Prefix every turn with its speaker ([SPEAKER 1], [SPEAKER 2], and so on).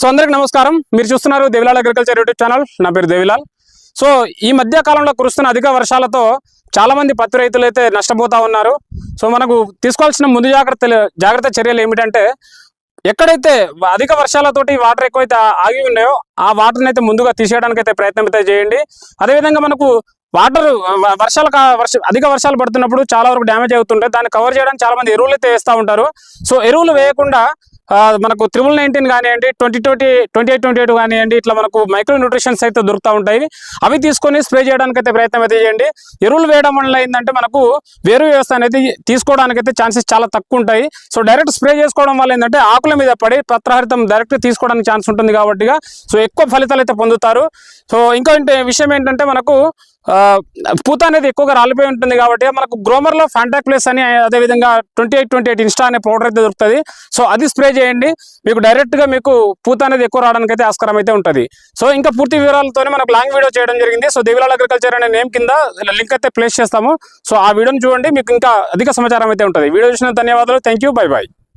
[SPEAKER 1] So అందరికి నమస్కారం. మీరు చూస్తున్నారు దేవిలాల్ అగ్రికల్చర్ యూట్యూబ్ ఛానల్. నా పేరు దేవిలాల్. సో ఈ మధ్య కాలంలో కురుస్తున్న అధిక వర్షాలతో చాలా మంది పత్తి రైతులు అయితే నష్టపోతా ఉన్నారు. సో మనకు తీసుకోవాల్సిన ముందు జాగ్రత్తలు జాగ్రత్త చర్యలు ఏమిటంటే ఎక్కడైతే అధిక వర్షాలతోటి వాటర్ ఎక్కువైతే ఆగి ఉన్నాయో ఆ వాటర్ని అయితే ముందుగా తీసేయడానికి అయితే ప్రయత్నం అయితే చేయండి. అదేవిధంగా మనకు వాటర్ వర్షాలు వర్ష అధిక వర్షాలు పడుతున్నప్పుడు చాలా వరకు డ్యామేజ్ అవుతుంటాయి. దాన్ని కవర్ చేయడానికి చాలా మంది ఎరువులు అయితే వేస్తూ ఉంటారు. సో ఎరువులు వేయకుండా మనకు త్రిబుల్ నైన్టీన్ కానివ్వండి twenty twenty twenty eight twenty eight కానివ్వండి ఇట్లా మనకు మైక్రో న్యూట్రిషన్స్ అయితే దొరుకుతూ ఉంటాయి. అవి తీసుకొని స్ప్రే చేయడానికి అయితే ప్రయత్నం అయితే చేయండి. ఎరువులు వేయడం వల్ల ఏంటంటే మనకు వేరు వ్యవస్థ అనేది తీసుకోవడానికి అయితే ఛాన్సెస్ చాలా తక్కువ ఉంటాయి. సో డైరెక్ట్ స్ప్రే చేసుకోవడం వల్ల ఏంటంటే ఆకుల మీద పడి పత్రహరితం డైరెక్ట్ తీసుకోవడానికి ఛాన్స్ ఉంటుంది కాబట్టి సో ఎక్కువ ఫలితాలు అయితే పొందుతారు. సో ఇంకో ఏంటి- విషయం ఏంటంటే మనకు ఆ, పూత అనేది ఎక్కువగా రాలిపోయి ఉంటుంది కాబట్టి మనకు గ్రోమర్లో ఫాంటాక్ ప్లేస్ అని అదేవిధంగా twenty eight twenty eight Insta అనే పౌడర్ అయితే దొరుకుతుంది. సో అది స్ప్రే చేయండి మీకు డైరెక్ట్గా మీకు పూత అనేది ఎక్కువ రావడానికి అయితే ఆస్కారం అయితే ఉంటుంది. సో ఇంకా పూర్తి వివరాలతోనే మనకు లాంగ్ వీడియో చేయడం జరిగింది. సో దేవిలాల్ అగ్రికల్చర్ అనే నేమ్ కింద లింక్ అయితే ప్లేస్ చేస్తాము. సో ఆ వీడియోని చూడండి మీకు ఇంకా అధిక సమాచారం అయితే ఉంటుంది. వీడియో చూసిన ధన్యవాదాలు. Thank you by by